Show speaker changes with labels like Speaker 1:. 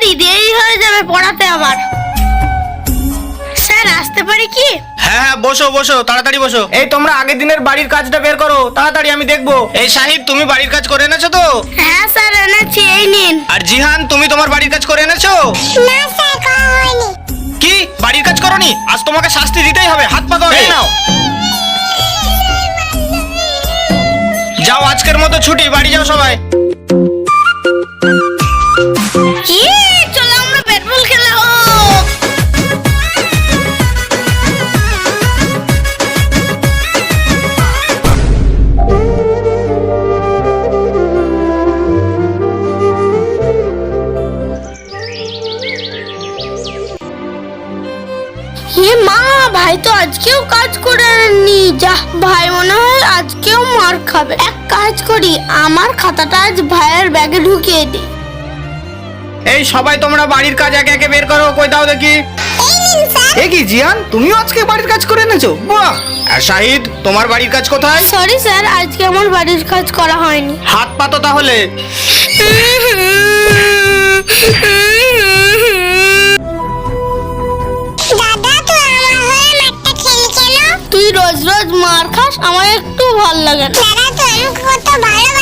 Speaker 1: তাড়াতাড়ি দেরি হয়ে যাবে পড়াতে আমার স্যার আসতে পারি কি?
Speaker 2: হ্যাঁ হ্যাঁ বসো বসো তাড়াতাড়ি বসো।
Speaker 3: এই তোমরা আগের দিনের বাড়ির কাজটা বের করো তাড়াতাড়ি আমি দেখব।
Speaker 2: এই শাহিদ তুমি বাড়ির কাজ করে এনেছো তো?
Speaker 1: হ্যাঁ স্যার এনেছি এই নিন।
Speaker 2: আর জিহান তুমি তোমার বাড়ির কাজ করে এনেছো?
Speaker 1: না স্যার করা হয়নি।
Speaker 2: কি? বাড়ির কাজ করনি? আজ তোমাকে শাস্তি দিতেই হবে। হাত পা ধরে নাও। যাও আজকের মতো ছুটি বাড়ি যাও সবাই।
Speaker 1: ইয়ে, হে মা ভাই তো আজকেও কাজ করে আনেনি যা ভাই মনে হয় আজকেও মার খাবে। এক কাজ করি আমার খাতাটা আজ ভাইয়ের ব্যাগে ঢুকিয়ে দিই
Speaker 3: এই সবাই তোমরা বাড়ির কাজ একে একে বের করো কই দাও দেখি। এ কি জিয়ান তুমিও আজকে বাড়ির কাজ করে এনেছো? বাহ!
Speaker 2: আর শাহিদ তোমার বাড়ির কাজ কোথায়?
Speaker 1: সরি স্যার আজকে আমার বাড়ির কাজ করা হয়নি।
Speaker 2: হাত পা তো তাহলে।
Speaker 1: রোজ মার খাস আমার একটু ভালো লাগে না। কত ভালোবাসিস দাদা